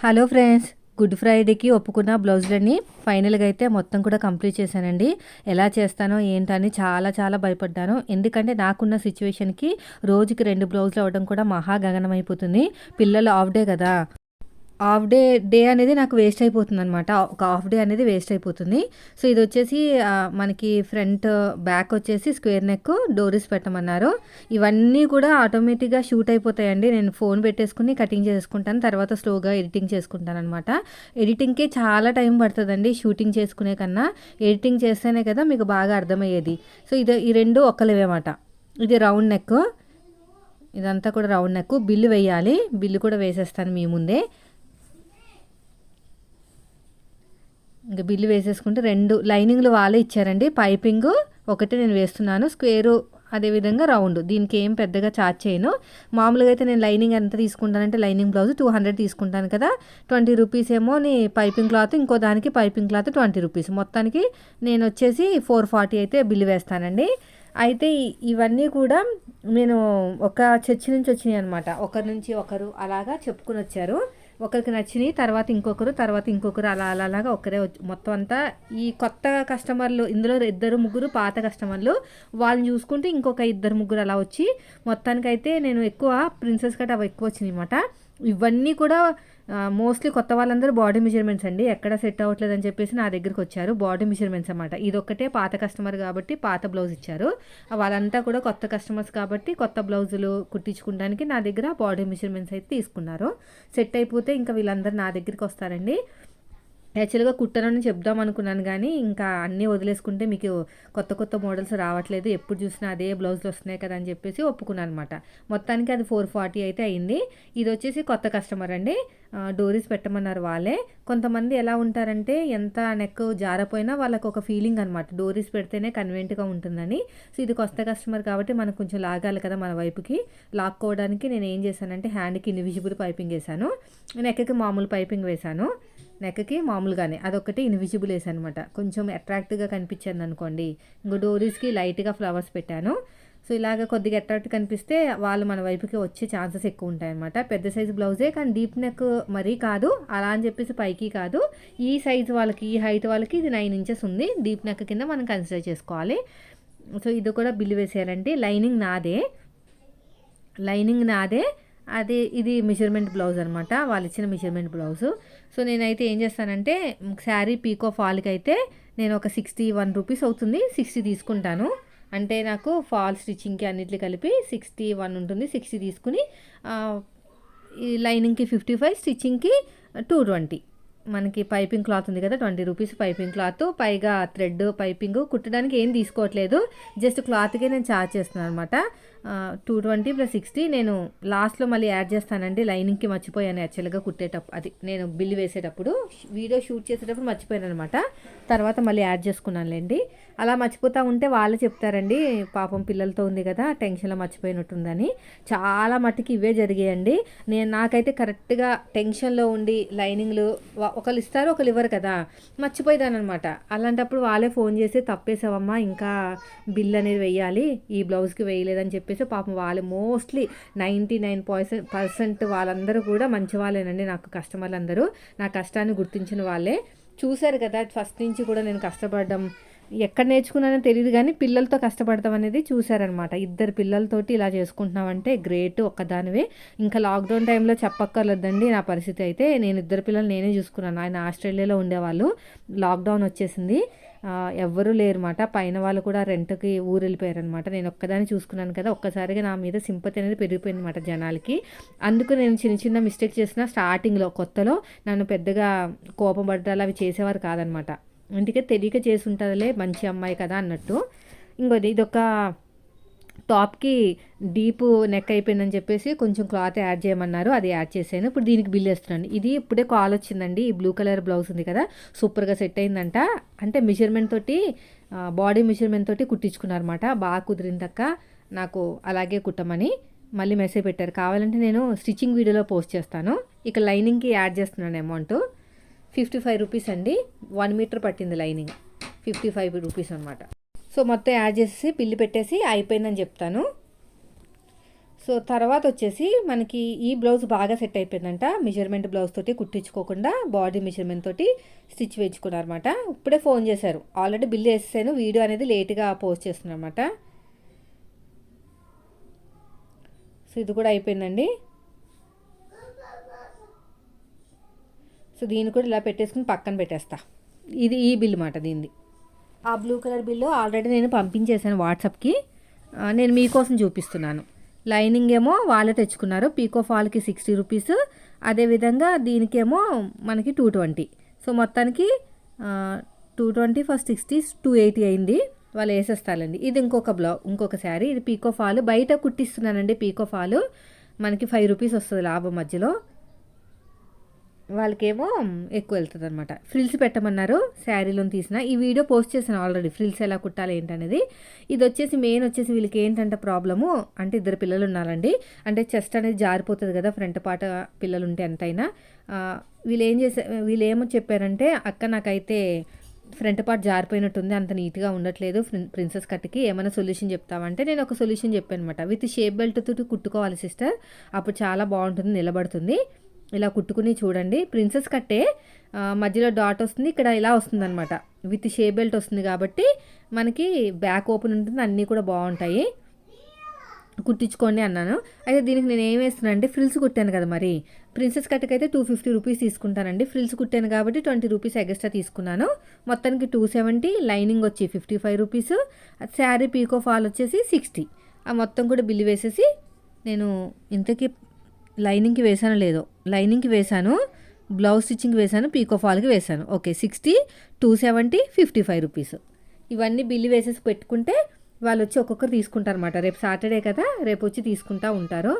Hello friends good ఫ్రైడేకి ఒప్పుకున్న బ్లౌజులన్నీ ఫైనల్గా అయితే మొత్తం కూడా కంప్లీట్ చేశానండి. ఎలా చేస్తానో ఏంటని చాలా చాలా భయపడ్డాను. ఎందుకంటే నాకున్న సిచ్యువేషన్కి రోజుకి రెండు బ్లౌజులు అవ్వడం కూడా మహా గగనం అయిపోతుంది పిల్లలు ఆఫ్ డే కదా. హాఫ్ డే డే అనేది నాకు వేస్ట్ అయిపోతుంది అనమాట ఒక హాఫ్ డే అనేది వేస్ట్ అయిపోతుంది. సో ఇది వచ్చేసి మనకి ఫ్రంట్ బ్యాక్ వచ్చేసి స్క్వేర్ నెక్ డోరీస్ పెట్టమన్నారు. ఇవన్నీ కూడా ఆటోమేటిక్గా షూట్ అయిపోతాయండి. నేను ఫోన్ పెట్టేసుకుని కటింగ్ చేసుకుంటాను. తర్వాత స్లోగా ఎడిటింగ్ చేసుకుంటాను అనమాట ఎడిటింగ్కి చాలా టైం పడుతుందండి షూటింగ్ చేసుకునే కన్నా. ఎడిటింగ్ చేస్తేనే కదా మీకు బాగా అర్థమయ్యేది. సో ఇది ఈ రెండు ఒక్కలేవేమాట ఇది రౌండ్ నెక్. ఇదంతా కూడా రౌండ్ నెక్. బిల్లు వేయాలి. బిల్లు కూడా వేసేస్తాను మీ ముందే. ఇంకా బిల్లు వేసేసుకుంటే రెండు లైనింగ్లు వాళ్ళే ఇచ్చారండి. పైపింగ్ ఒకటి నేను వేస్తున్నాను. స్క్వేరు అదేవిధంగా రౌండ్. దీనికి ఏం పెద్దగా చార్జ్ చేయను. మామూలుగా అయితే నేను లైనింగ్ ఎంత తీసుకుంటానంటే లైనింగ్ బ్లౌజ్ టూ హండ్రెడ్ తీసుకుంటాను కదా. ట్వంటీ రూపీస్ ఏమో నీ పైపింగ్ క్లాత్ ఇంకో దానికి పైపింగ్ క్లాత్ ట్వంటీ రూపీస్. మొత్తానికి నేను వచ్చేసి ఫోర్ ఫార్టీ అయితే బిల్లు వేస్తానండి. అయితే ఇవన్నీ కూడా నేను ఒక చర్చి నుంచి వచ్చినాయి అనమాట ఒకరి నుంచి ఒకరు అలాగా చెప్పుకుని వచ్చారు. ఒకరికి నచ్చినాయి తర్వాత ఇంకొకరు తర్వాత ఇంకొకరు అలా అలా అలాగా ఒకరే వచ్చి మొత్తం అంతా. ఈ కొత్త కస్టమర్లు ఇందులో ఇద్దరు ముగ్గురు పాత కస్టమర్లు వాళ్ళని చూసుకుంటే ఇంకొక ఇద్దరు ముగ్గురు అలా వచ్చి మొత్తానికైతే నేను ఎక్కువ ప్రిన్సెస్ కట్ అవి ఎక్కువ వచ్చినాయి అనమాట ఇవన్నీ కూడా మోస్ట్లీ కొత్త వాళ్ళందరూ బాడీ మెజర్మెంట్స్ అండి. ఎక్కడ సెట్ అవ్వట్లేదు అని చెప్పేసి నా దగ్గరికి వచ్చారు. బాడీ మెజర్మెంట్స్ అనమాట ఇది పాత కస్టమర్ కాబట్టి పాత బ్లౌజ్ ఇచ్చారు. వాళ్ళంతా కూడా కొత్త కస్టమర్స్ కాబట్టి కొత్త బ్లౌజులు కుట్టించుకోవడానికి నా దగ్గర బాడీ మెజర్మెంట్స్ అయితే తీసుకున్నారు. సెట్ అయిపోతే ఇంకా వీళ్ళందరూ నా దగ్గరికి వస్తారండి. యాక్చువల్గా కుట్టనని చెప్దాం అనుకున్నాను కానీ ఇంకా అన్నీ వదిలేసుకుంటే మీకు కొత్త కొత్త మోడల్స్ రావట్లేదు. ఎప్పుడు చూసినా అదే బ్లౌజులు వస్తున్నాయి కదా అని చెప్పేసి ఒప్పుకున్నాను అనమాట మొత్తానికి అది ఫోర్ ఫార్టీ అయితే అయింది. ఇది వచ్చేసి కొత్త కస్టమర్ అండి. డోరీస్ పెట్టమన్నారు వాళ్ళే. కొంతమంది ఎలా ఉంటారంటే ఎంత నెక్ జారపోయినా వాళ్ళకు ఒక ఫీలింగ్ అనమాట డోరీస్ పెడితేనే కన్వెంట్గా ఉంటుందని. సో ఇది కొత్త కస్టమర్ కాబట్టి మనకు కొంచెం లాగాలి కదా మన వైపుకి. లాక్కోవడానికి నేను ఏం చేశానంటే హ్యాండ్కి ఇన్విజిబుల్ పైపింగ్ వేసాను నెక్కి మామూలు పైపింగ్ వేశాను. నెక్కి మామూలుగానే. అదొకటి ఇన్విజిబుల్ వేసాను అనమాట కొంచెం అట్రాక్టివ్గా కనిపించింది అనుకోండి ఇంకో డోరీస్కి లైట్గా ఫ్లవర్స్ పెట్టాను. సో ఇలాగ కొద్దిగా అట్రాక్ట్ కనిపిస్తే వాళ్ళు మన వైపుకి వచ్చే ఛాన్సెస్ ఎక్కువ ఉంటాయి అనమాట పెద్ద సైజు బ్లౌజే కానీ డీప్ నెక్ మరీ కాదు. అలా అని చెప్పేసి పైకి కాదు. ఈ సైజు వాళ్ళకి ఈ హైట్ వాళ్ళకి ఇది నైన్ ఇంచెస్ ఉంది. డీప్ నెక్ కింద మనం కన్సిడర్ చేసుకోవాలి. సో ఇది కూడా బిల్లు వేసేయాలండి లైనింగ్ నాదే. లైనింగ్ నాదే. అది ఇది మెజర్మెంట్ బ్లౌజ్ అనమాట వాళ్ళు ఇచ్చిన మెజర్మెంట్ బ్లౌజ్. సో నేనైతే ఏం చేస్తానంటే శారీ పీకో ఫాల్కి అయితే నేను ఒక సిక్స్టీ వన్ రూపీస్ అవుతుంది. సిక్స్టీ తీసుకుంటాను. అంటే నాకు ఫాల్ స్టిచ్చింగ్కి అన్నిట్లు కలిపి సిక్స్టీ వన్ ఉంటుంది. సిక్స్టీ తీసుకుని ఈ లైనింగ్కి ఫిఫ్టీ ఫైవ్ స్టిచ్చింగ్కి టూ ట్వంటీ మనకి పైపింగ్ క్లాత్ ఉంది కదా ట్వంటీ రూపీస్ పైపింగ్ క్లాత్ పైగా థ్రెడ్ పైపింగ్ కుట్టడానికి ఏం తీసుకోవట్లేదు. జస్ట్ క్లాత్కే నేను ఛార్జ్ చేస్తున్నాను అనమాట టూ ట్వంటీ ప్లస్ సిక్స్టీ నేను లాస్ట్లో మళ్ళీ యాడ్ చేస్తానండి. లైనింగ్కి మర్చిపోయాను యాక్చువల్గా కుట్టేటప్పుడు అది నేను బిల్ వేసేటప్పుడు. వీడియో షూట్ చేసేటప్పుడు మర్చిపోయాను అనమాట తర్వాత మళ్ళీ యాడ్ చేసుకున్నానులేండి. అలా మర్చిపోతూ ఉంటే వాళ్ళు చెప్తారండి పాపం పిల్లలతో ఉంది కదా టెన్షన్లో మర్చిపోయినట్టుందని. చాలా మట్టుకి ఇవే జరిగాయండి. నేను నాకైతే కరెక్ట్గా టెన్షన్లో ఉండి లైనింగ్లు ఒకరు ఒకళ్ళు ఇస్తారు ఒకళ్ళు ఇవ్వరు కదా. మర్చిపోయేదాను అనమాట అలాంటప్పుడు వాళ్ళే ఫోన్ చేసి తప్పేసావమ్మా ఇంకా బిల్ అనేది వెయ్యాలి ఈ బ్లౌజ్కి వేయలేదని చెప్పేసి పాపం వాళ్ళు mostly ninety nine percent percent వాళ్ళందరూ కూడా మంచి వాళ్ళేనండి నాకు కస్టమర్లు అందరూ నా కష్టాన్ని గుర్తించిన వాళ్ళే. చూశారు కదా ఫస్ట్ నుంచి కూడా నేను కష్టపడడం. ఎక్కడ నేర్చుకున్నానో తెలియదు కానీ పిల్లలతో కష్టపడతాం అనేది చూశారనమాట. ఇద్దరు పిల్లలతోటి ఇలా చేసుకుంటున్నామంటే గ్రేట్ ఒక్కదానివే. ఇంకా లాక్డౌన్ టైంలో చెప్పక్కర్లేదండి నా పరిస్థితి అయితే. నేను ఇద్దరు పిల్లలు నేనే చూసుకున్నాను. ఆయన ఆస్ట్రేలియాలో ఉండేవాళ్ళు. లాక్డౌన్ వచ్చేసింది. ఎవ్వరూ లేరన్నమాట పైన వాళ్ళు కూడా రెంట్కి ఊరు వెళ్ళిపోయారనమాట నేను ఒక్కదాన్ని చూసుకున్నాను కదా ఒక్కసారిగా నా మీద సింపతి అనేది పెరిగిపోయింది అనమాట జనాలకి. అందుకు నేను చిన్న చిన్న మిస్టేక్ చేసిన స్టార్టింగ్లో కొత్తలో నన్ను పెద్దగా కోపం పడ్డాలు అవి చేసేవారు కాదనమాట అందుకే తెలియక చేసి ఉంటుందిలే మంచి అమ్మాయి కదా అన్నట్టు. ఇంకోది ఇదొక టాప్కి డీప్ నెక్ అయిపోయిందని చెప్పేసి కొంచెం క్లాత్ యాడ్ చేయమన్నారు అది యాడ్ చేశాను. ఇప్పుడు దీనికి బిల్ వేస్తున్నాను. ఇది ఇప్పుడే కాల్ వచ్చిందండి ఈ బ్లూ కలర్ బ్లౌజ్ ఉంది కదా సూపర్గా సెట్ అయిందంట. అంటే మెజర్మెంట్ తోటి బాడీ మెజర్మెంట్ తోటి కుట్టించుకున్నారన్నమాట. బాగా కుదిరిందక్క నాకు అలాగే కుట్టమని మళ్ళీ మెసేజ్ పెట్టారు. కావాలంటే నేను స్టిచ్చింగ్ వీడియోలో పోస్ట్ చేస్తాను. ఇక లైనింగ్కి యాడ్ చేస్తున్నాను అమౌంట్. ఫిఫ్టీ ఫైవ్ రూపీస్ అండి. వన్ మీటర్ పట్టింది లైనింగ్. ఫిఫ్టీ ఫైవ్ రూపీస్ అనమాట సో మొత్తం యాడ్ చేసి బిల్లు పెట్టేసి అయిపోయిందని చెప్తాను. సో తర్వాత వచ్చేసి మనకి ఈ బ్లౌజ్ బాగా సెట్ అయిపోయిందంట. మెజర్మెంట్ బ్లౌజ్ తోటి కుట్టించుకోకుండా బాడీ మెజర్మెంట్ తోటి స్టిచ్ వేయించుకున్నారన్నమాట. ఇప్పుడే ఫోన్ చేశారు. ఆల్రెడీ బిల్ వేసేసాను. వీడియో అనేది లేట్గా పోస్ట్ చేస్తున్నాను అనమాట సో ఇది కూడా అయిపోయిందండి. సో దీన్ని కూడా ఇలా పెట్టేసుకుని పక్కన పెట్టేస్తా. ఇది ఈ బిల్ మాట దీనిది. ఆ బ్లూ కలర్ బిల్లు ఆల్రెడీ నేను పంపించేశాను వాట్సాప్కి. నేను మీకోసం చూపిస్తున్నాను. లైనింగ్ ఏమో వాళ్ళే తెచ్చుకున్నారు. పీకో ఫాల్కి సిక్స్టీ రూపీస్. అదేవిధంగా దీనికేమో మనకి టూ ట్వంటీ. సో మొత్తానికి two twenty first sixty two eighty అయింది. వాళ్ళు వేసేస్తారండి. ఇది ఇంకొక బ్లౌ ఇంకొక శారీ. ఇది పీకో ఫాల్. బయట కుట్టిస్తున్నానండి పీకో ఫాల్. మనకి ఫైవ్ రూపీస్ వస్తుంది లాభం మధ్యలో. వాళ్ళకేమో ఎక్కువ వెళ్తుంది అనమాట ఫ్రిల్స్ పెట్టమన్నారు శారీలో తీసిన. ఈ వీడియో పోస్ట్ చేశాను ఆల్రెడీ ఫ్రిల్స్ ఎలా కుట్టాలి ఏంటనేది. ఇది వచ్చేసి మెయిన్ వచ్చేసి వీళ్ళకి ఏంటంటే ప్రాబ్లము అంటే ఇద్దరు పిల్లలు ఉన్నారండి. అంటే చెస్ట్ అనేది జారిపోతుంది కదా ఫ్రంట్ పాట పిల్లలు ఉంటే ఎంతైనా వీళ్ళు ఏం చేసే వీళ్ళు ఏమో చెప్పారంటే అక్క నాకైతే ఫ్రంట్ పార్ట్ జారిపోయినట్టుంది అంత నీట్గా ఉండట్లేదు. ప్రిన్సెస్ కట్కి ఏమైనా సొల్యూషన్ చెప్తామంటే నేను ఒక సొల్యూషన్ చెప్పాను అనమాట విత్ షేప్ బెల్ట్ తోటి కుట్టుకోవాలి సిస్టర్ అప్పుడు చాలా బాగుంటుంది నిలబడుతుంది. ఇలా కుట్టుకుని చూడండి. ప్రిన్సెస్ కట్టే మధ్యలో డాట్ వస్తుంది ఇక్కడ ఇలా వస్తుంది అనమాట విత్ షే బెల్ట్ వస్తుంది కాబట్టి మనకి బ్యాక్ ఓపెన్ ఉంటుంది అన్నీ కూడా బాగుంటాయి. కుట్టించుకోండి అన్నాను. అయితే దీనికి నేను ఏం వేస్తున్నాను అంటే ఫ్రిల్స్ కుట్టాను కదా మరి. ప్రిన్సెస్ కట్కి అయితే టూ ఫిఫ్టీ రూపీస్ తీసుకుంటానండి. ఫ్రిల్స్ కుట్టాను కాబట్టి ట్వంటీ రూపీస్ ఎక్స్ట్రా తీసుకున్నాను. మొత్తానికి టూ సెవెంటీ లైనింగ్ వచ్చి fifty five rupees sari pico fall వచ్చేసి సిక్స్టీ ఆ మొత్తం కూడా బిల్లు వేసేసి నేను ఇంతకీ లైనింగ్కి వేసానో లేదో లైనింగ్కి వేసాను బ్లౌజ్ స్టిచ్చింగ్కి వేసాను పీకో ఫాల్కి వేసాను okay sixty two seventy fifty five rupees. ఇవన్నీ బిల్లు వేసేసి పెట్టుకుంటే వాళ్ళు వచ్చి ఒక్కొక్కరు తీసుకుంటారన్నమాట. రేపు సాటర్డే కదా రేపు వచ్చి తీసుకుంటా ఉంటారు.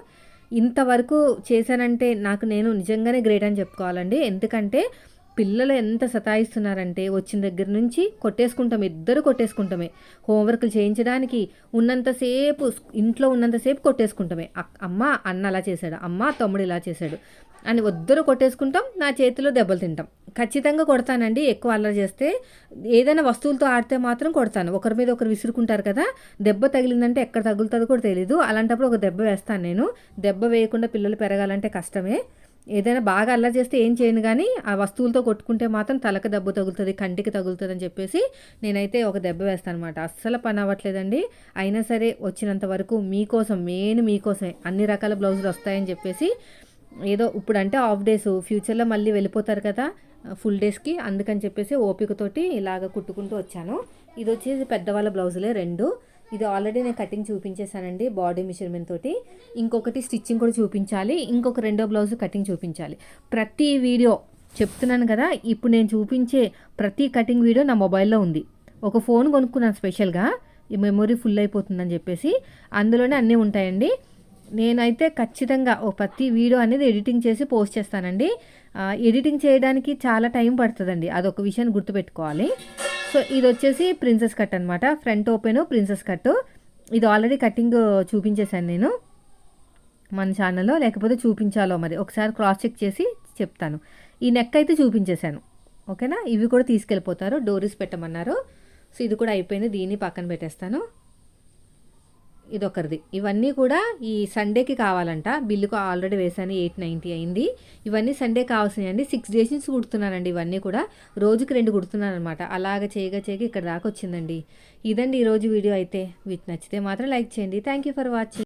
ఇంతవరకు చేశానంటే నాకు నేను నిజంగానే గ్రేట్ అని చెప్పుకోవాలండి. ఎందుకంటే పిల్లలు ఎంత సతాయిస్తున్నారంటే వచ్చిన దగ్గర నుంచి కొట్టేసుకుంటాం ఇద్దరు కొట్టేసుకుంటామే. హోంవర్క్లు చేయించడానికి ఉన్నంతసేపు ఇంట్లో ఉన్నంతసేపు కొట్టేసుకుంటామే. అమ్మ అన్న అలా చేశాడు అమ్మ తమ్ముడు ఇలా చేశాడు. అని వద్దరు కొట్టేసుకుంటాం నా చేతిలో దెబ్బలు తింటాం. ఖచ్చితంగా కొడతానండి ఎక్కువ అల్లరి చేస్తే. ఏదైనా వస్తువులతో ఆడితే మాత్రం కొడతాను. ఒకరి మీద ఒకరు విసురుకుంటారు కదా దెబ్బ తగిలిందంటే ఎక్కడ తగులుతుందో కూడా తెలియదు అలాంటప్పుడు ఒక దెబ్బ వేస్తాను నేను. దెబ్బ వేయకుండా పిల్లలు పెరగాలంటే కష్టమే. ఏదైనా బాగా అల్లరి చేస్తే ఏం చేయను కానీ ఆ వస్తువులతో కొట్టుకుంటే మాత్రం తలకు దెబ్బ తగులుతుంది కంటికి తగులుతుంది అని చెప్పేసి నేనైతే ఒక దెబ్బ వేస్తాను అనమాట అస్సలు పని అవ్వట్లేదండి. అయినా సరే వచ్చినంత వరకు మీకోసం మెయిన్ మీకోసమే అన్ని రకాల బ్లౌజులు వస్తాయని చెప్పేసి ఏదో ఇప్పుడు అంటే హాఫ్ డేస్ ఫ్యూచర్లో మళ్ళీ వెళ్ళిపోతారు కదా ఫుల్ డేస్కి. అందుకని చెప్పేసి ఓపికతోటి ఇలాగ కుట్టుకుంటూ వచ్చాను. ఇది వచ్చేసి పెద్దవాళ్ళ బ్లౌజులే రెండు. ఇది ఆల్రెడీ నేను కటింగ్ చూపించేశానండి బాడీ మెషర్మెంట్ తోటి. ఇంకొకటి స్టిచ్చింగ్ కూడా చూపించాలి ఇంకొక రెండో బ్లౌజ్ కటింగ్ చూపించాలి. ప్రతి వీడియో చెప్తున్నాను కదా ఇప్పుడు నేను చూపించే ప్రతి కటింగ్ వీడియో నా మొబైల్లో ఉంది. ఒక ఫోన్ కొనుక్కున్నాను స్పెషల్గా ఈ మెమొరీ ఫుల్ అయిపోతుందని చెప్పేసి. అందులోనే అన్నీ ఉంటాయండి. నేనైతే ఖచ్చితంగా ఓ ప్రతి వీడియో అనేది ఎడిటింగ్ చేసి పోస్ట్ చేస్తానండి. ఎడిటింగ్ చేయడానికి చాలా టైం పడుతుందండి. అదొక విషయాన్ని గుర్తుపెట్టుకోవాలి. సో ఇది వచ్చేసి ప్రిన్సెస్ కట్ అనమాట ఫ్రంట్ ఓపెన్ ప్రిన్సెస్ కట్ ఇది ఆల్రెడీ కటింగ్ చూపించేశాను నేను మన ఛానల్లో. లేకపోతే చూపించాలో మరి. ఒకసారి క్రాస్ చెక్ చేసి చెప్తాను. ఈ నెక్ అయితే చూపించేశాను. ఓకేనా? ఇవి కూడా తీసుకెళ్ళిపోతారు. డోరీస్ పెట్టమన్నారు. సో ఇది కూడా అయిపోయింది. దీన్ని పక్కన పెట్టేస్తాను. ఇదొకరిది. ఇవన్నీ కూడా ఈ సండేకి కావాలంట. బిల్లుకు ఆల్రెడీ వేసాను ఎయిట్ నైంటీ అయింది. ఇవన్నీ సండే కావాల్సినవి అండి సిక్స్ డేస్ నుంచి కుడుతున్నానండి ఇవన్నీ కూడా. రోజుకి రెండు కుడుతున్నాను అనమాట అలాగ చేయగా చేయగా ఇక్కడ దాకా వచ్చిందండి. ఇదండి ఈరోజు వీడియో అయితే. వీటి నచ్చితే మాత్రం లైక్ చేయండి. Thank you for watching